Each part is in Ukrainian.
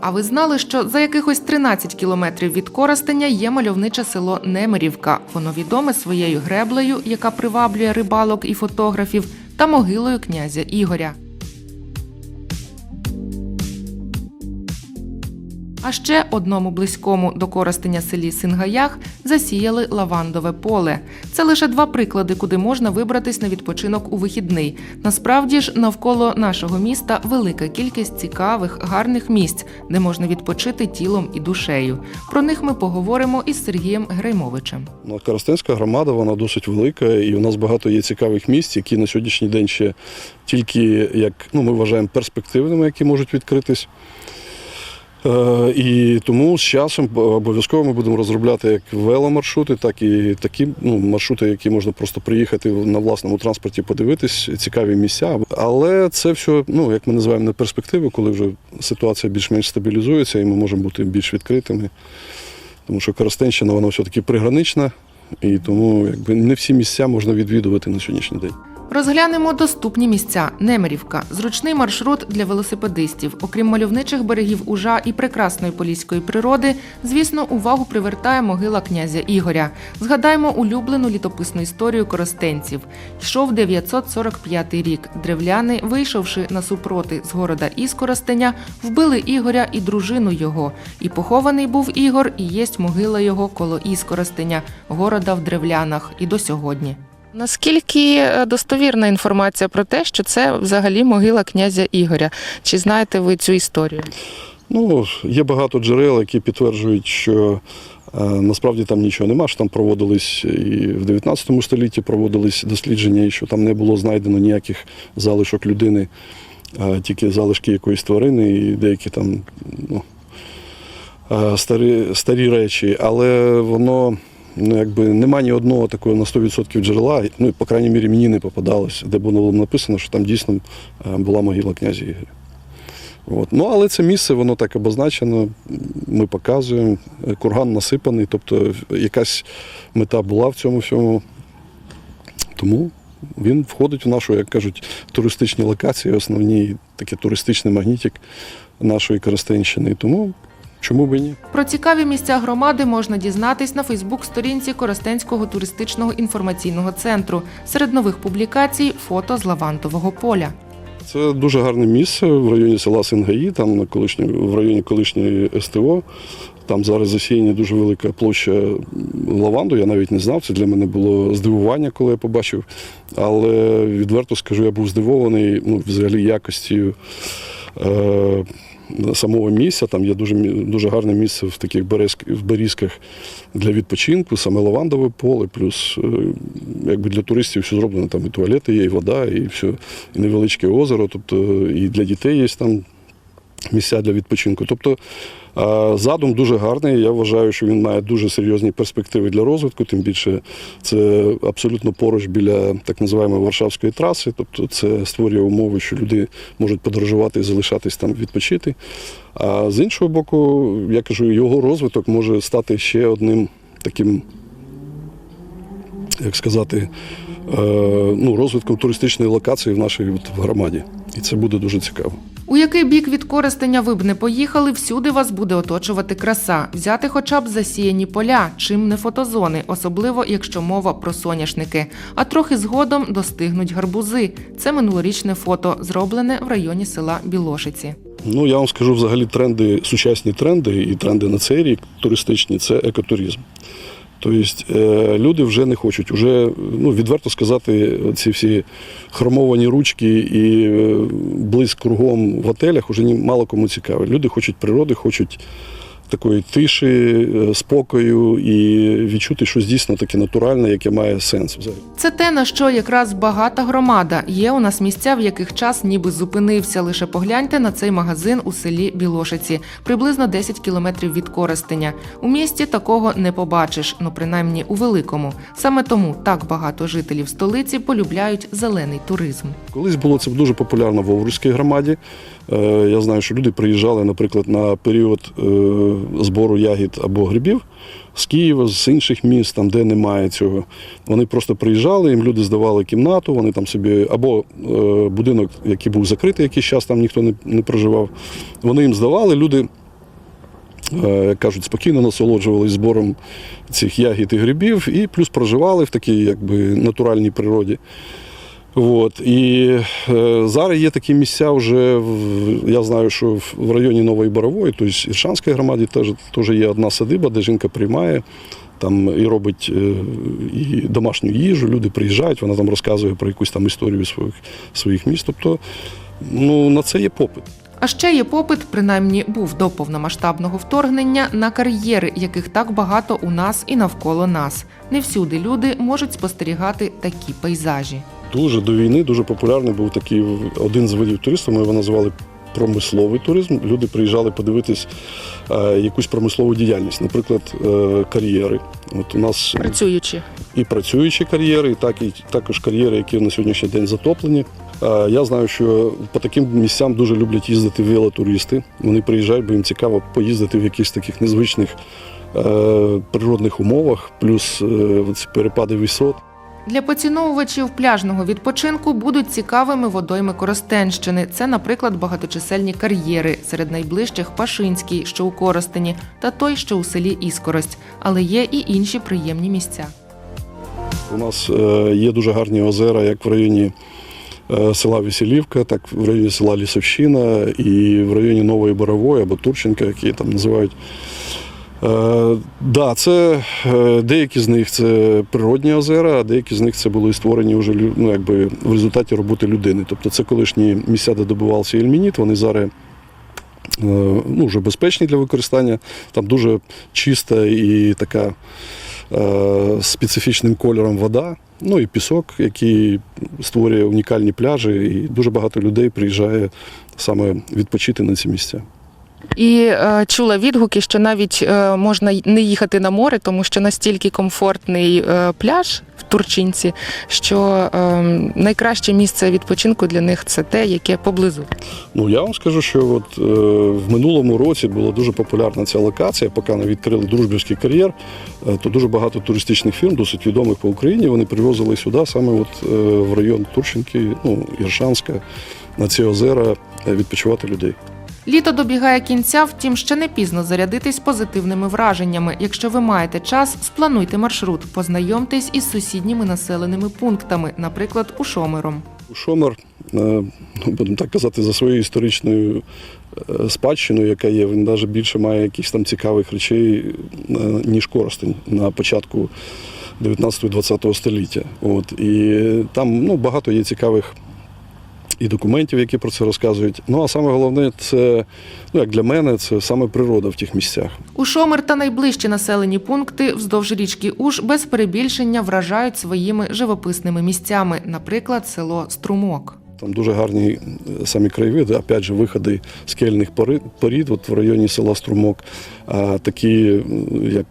А ви знали, що за якихось 13 кілометрів від Коростеня є мальовниче село Немирівка. Воно відоме своєю греблею, яка приваблює рибалок і фотографів, та могилою князя Ігоря. А ще одному близькому до Коростеня селі Сингаях засіяли лавандове поле. Це лише два приклади, куди можна вибратись на відпочинок у вихідний. Насправді ж навколо нашого міста велика кількість цікавих, гарних місць, де можна відпочити тілом і душею. Про них ми поговоримо із Сергієм Греймовичем. Ну, Коростенська громада вона досить велика, і у нас багато є цікавих місць, які на сьогоднішній день ще тільки як ну, ми вважаємо перспективними, які можуть відкритись. Е, і тому з часом обов'язково ми будемо розробляти як веломаршрути, так і такі ну, маршрути, які можна просто приїхати на власному транспорті, подивитись, цікаві місця. Але це все, ну як ми називаємо, на перспективу, коли вже ситуація більш-менш стабілізується і ми можемо бути більш відкритими. Тому що Коростенщина вона все-таки пригранична, і тому якби не всі місця можна відвідувати на сьогоднішній день. Розглянемо доступні місця. Немирівка зручний маршрут для велосипедистів. Окрім мальовничих берегів Ужа і прекрасної поліської природи, звісно, увагу привертає могила князя Ігоря. Згадаймо улюблену літописну історію коростенців. Йшов 945 рік. Древляни, вийшовши на супроти з города Іскоростеня, вбили Ігоря і дружину його. І похований був Ігор, і єсть могила його коло Іскоростеня, города в древлянах, і до сьогодні. Наскільки е, достовірна інформація про те, що це взагалі могила князя Ігоря? Чи знаєте ви цю історію? Ну, є багато джерел, які підтверджують, що е, насправді там нічого нема, що там проводились і в 19 столітті проводились дослідження, і що там не було знайдено ніяких залишок людини, а тільки залишки якоїсь тварини і деякі там ну, е, старі, старі речі. Але воно ну, якби нема ні одного такого на 100% джерела, ну, по крайній мірі, мені не попадалось, де було написано, що там дійсно е, була могила князя Ігоря. От. Ну, але це місце, воно так обозначено, ми показуємо. Курган насипаний, тобто якась мета була в цьому всьому. Тому він входить в нашу, як кажуть, туристичні локації, основні, такий туристичний магнітик нашої Коростенщини. Тому чому б і ні? Про цікаві місця громади можна дізнатись на Фейсбук-сторінці Коростенського туристичного інформаційного центру. Серед нових публікацій фото з лавантового поля. Це дуже гарне місце в районі села Сингаї, там на колишній, в районі колишньої СТО. Там зараз засіяна дуже велика площа лаванду. Я навіть не знав. Це для мене було здивування, коли я побачив. Але відверто скажу, я був здивований ну, взагалі якостю самого місця. Там є дуже, дуже гарне місце в таких берізках для відпочинку, саме лавандове поле, плюс е, якби для туристів все зроблено, там і туалети є, і вода, і все, і невеличке озеро, тобто і для дітей є там місця для відпочинку. Тобто задум дуже гарний. Я вважаю, що він має дуже серйозні перспективи для розвитку. Тим більше це абсолютно поруч біля так називаємо Варшавської траси. Тобто це створює умови, що люди можуть подорожувати і залишатись там відпочити. А з іншого боку, я кажу, його розвиток може стати ще одним таким. Як сказати, е, ну, розвитком туристичної локації в нашій от, в громаді. І це буде дуже цікаво. У який бік від Коростеня ви б не поїхали, всюди вас буде оточувати краса. Взяти хоча б засіяні поля, чим не фотозони, особливо якщо мова про соняшники. А трохи згодом достигнуть гарбузи. Це минулорічне фото, зроблене в районі села Білошиці. Ну, я вам скажу взагалі тренди, сучасні тренди і тренди на цей рік туристичні це екотуризм. Тобто е, люди вже не хочуть, вже, ну, відверто сказати, ці всі хромовані ручки і е, блиск кругом в отелях вже мало кому цікаво. Люди хочуть природи, хочуть такої тиші, е, спокою і відчути щось дійсно таке натуральне, яке має сенс взагалі. Це те, на що якраз багата громада. Є у нас місця, в яких час ніби зупинився. Лише погляньте на цей магазин у селі Білошиці, приблизно 10 кілометрів від Коростеня. У місті такого не побачиш, ну принаймні у великому. Саме тому так багато жителів столиці полюбляють зелений туризм. Колись було це дуже популярно в Овруцькій громаді. Е, Я знаю, що люди приїжджали, наприклад, на період е, збору ягід або грибів з Києва, з інших міст, там, де немає цього. Вони просто приїжджали, їм люди здавали кімнату, вони там собі, або е, будинок, який був закритий якийсь час, там ніхто не, не проживав. Вони їм здавали, люди е, як кажуть, спокійно насолоджувалися збором цих ягід і грибів, і плюс проживали в такій якби натуральній природі. От. І е, зараз є такі місця вже, в, я знаю, що в- районі Нової Борової, тобто в Іршанській громаді теж, теж є одна садиба, де жінка приймає там і робить е, і домашню їжу, люди приїжджають, вона там розказує про якусь там історію своїх, своїх міст. Тобто ну, на це є попит. А ще є попит, принаймні був до повномасштабного вторгнення, на кар'єри, яких так багато у нас і навколо нас. Не всюди люди можуть спостерігати такі пейзажі. Дуже до війни дуже популярний був такий один з видів туризму. Ми його називали промисловий туризм. Люди приїжджали подивитись е, якусь промислову діяльність, наприклад, е, кар'єри. От у нас Працюючи. і працюючі кар'єри, і так і також кар'єри, які на сьогоднішній день затоплені. Е, Я знаю, що по таким місцям дуже люблять їздити велотуристи. Вони приїжджають, бо їм цікаво поїздити в якихось таких незвичних е, природних умовах, плюс е, ці перепади висот. Для поціновувачів пляжного відпочинку будуть цікавими водойми Коростенщини. Це, наприклад, багаточисельні кар'єри, серед найближчих Пашинський, що у Коростені, та той, що у селі Іскорость. Але є і інші приємні місця. У нас е, є дуже гарні озера, як в районі е, села Веселівка, так в районі села Лісовщина і в районі Нової Борової або Турченка, які там називають. Е, да, це е, деякі з них це природні озера, а деякі з них це були створені вже ну, якби, в результаті роботи людини. Тобто це колишні місця, де добувався ельмініт, вони зараз е, ну, вже безпечні для використання. Там дуже чиста і така е, специфічним кольором вода, ну і пісок, який створює унікальні пляжі, і дуже багато людей приїжджає саме відпочити на ці місця. І е, чула відгуки, що навіть е, можна не їхати на море, тому що настільки комфортний е, пляж в Турчинці, що е, найкраще місце відпочинку для них це те, яке поблизу. Ну я вам скажу, що от, е, в минулому році була дуже популярна ця локація, поки не відкрили дружбівський кар'єр, е, то дуже багато туристичних фірм, досить відомих по Україні, вони привозили сюди саме от, е, в район Турчинки, ну, Іршанська, на ці озера е, відпочивати людей. Літо добігає кінця, втім ще не пізно зарядитись позитивними враженнями. Якщо ви маєте час, сплануйте маршрут, познайомтесь із сусідніми населеними пунктами, наприклад, у Шомером. Шомер, е, ну, будемо так казати, за своєю історичною е, спадщиною, яка є, він навіть більше має якихось там цікавих речей, е, ніж Коростень на початку 19-20 століття. От, і там ну, багато є цікавих і документів, які про це розказують. Ну а саме головне, це, ну як для мене, це саме природа в тих місцях. У Шомер та найближчі населені пункти вздовж річки Уж без перебільшення вражають своїми живописними місцями, наприклад, село Струмок. Там дуже гарні е, самі краєвиди, опять же, виходи скельних порід, от в районі села Струмок. А такі, як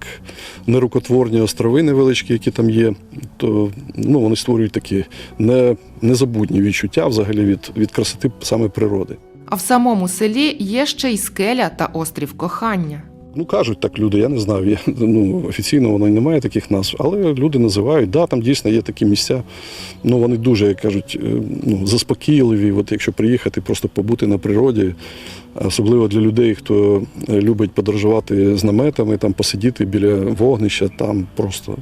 нерукотворні острови невеличкі, які там є, то ну, вони створюють такі не, незабутні відчуття взагалі від, від красоти саме природи. А в самому селі є ще й скеля та острів кохання. Ну, кажуть так люди, я не знаю. Я, ну, офіційно воно й немає таких назв, але люди називають. Да, там дійсно є такі місця. Ну, вони дуже, як кажуть, е, ну, заспокійливі. От якщо приїхати, просто побути на природі, особливо для людей, хто е, любить подорожувати з наметами, там посидіти біля вогнища, там просто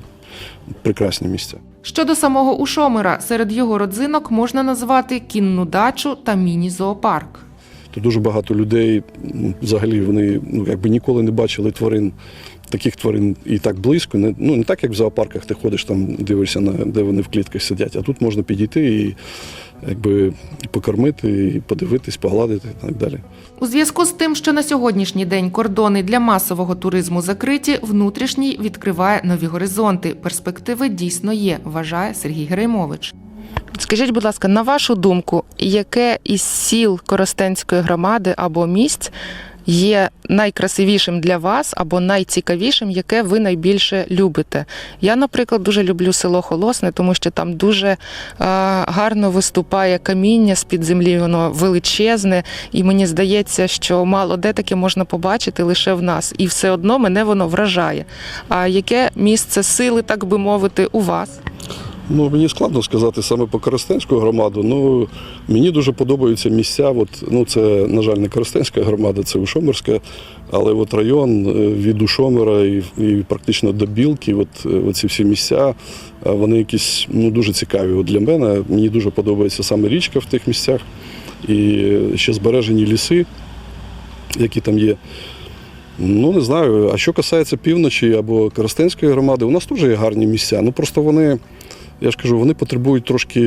прекрасні місця. Щодо самого Ушомира, серед його родзинок можна назвати кінну дачу та міні-зоопарк. То дуже багато людей ну, взагалі вони ну, якби ніколи не бачили тварин, таких тварин і так близько. Не, ну, не так, як в зоопарках, ти ходиш там, дивишся, на, де вони в клітках сидять. А тут можна підійти і якби, покормити, і подивитись, погладити і так далі. У зв'язку з тим, що на сьогоднішній день кордони для масового туризму закриті, внутрішній відкриває нові горизонти. Перспективи дійсно є, вважає Сергій Греймович. Скажіть, будь ласка, на вашу думку, яке із сіл Коростенської громади або місць є найкрасивішим для вас або найцікавішим, яке ви найбільше любите? Я, наприклад, дуже люблю село Холосне, тому що там дуже е, гарно виступає каміння з-під землі, воно величезне, і мені здається, що мало де таке можна побачити лише в нас, і все одно мене воно вражає. А яке місце сили, так би мовити, у вас? Ну, мені складно сказати саме по Коростенську громаду. Ну, мені дуже подобаються місця. От, ну, це, на жаль, не Коростенська громада, це Ушомирська, але от район е, від Ушомира і, і практично до Білки, от, е, оці всі місця, е, вони якісь ну, дуже цікаві. От для мене мені дуже подобається саме річка в тих місцях і ще збережені ліси, які там є. Ну, не знаю. А що касається півночі або Коростенської громади, у нас теж є гарні місця. Ну просто вони, я ж кажу, вони потребують трошки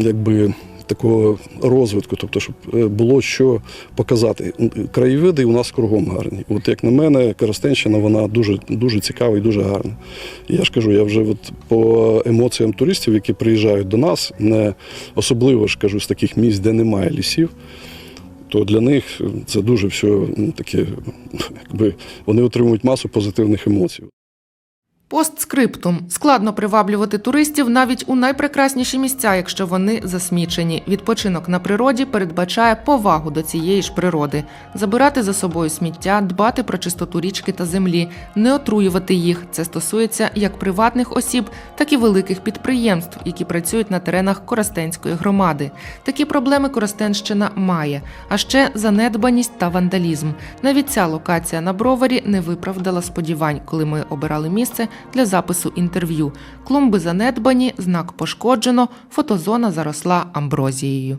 якби. Такого розвитку, тобто, щоб е, було що показати. Краєвиди у нас кругом гарні. От як на мене, Коростенщина вона дуже дуже цікава і дуже гарна. Я ж кажу, я вже от по емоціям туристів, які приїжджають до нас, не особливо ж кажу з таких місць, де немає лісів то для них це дуже все ну, таке, якби вони отримують масу позитивних емоцій. Постскриптум складно приваблювати туристів навіть у найпрекрасніші місця, якщо вони засмічені. Відпочинок на природі передбачає повагу до цієї ж природи, забирати за собою сміття, дбати про чистоту річки та землі, не отруювати їх. Це стосується як приватних осіб, так і великих підприємств, які працюють на теренах Коростенської громади. Такі проблеми Коростенщина має, а ще занедбаність та вандалізм. Навіть ця локація на броварі не виправдала сподівань, коли ми обирали місце для запису інтерв'ю. Клумби занедбані, знак пошкоджено, фотозона заросла амброзією.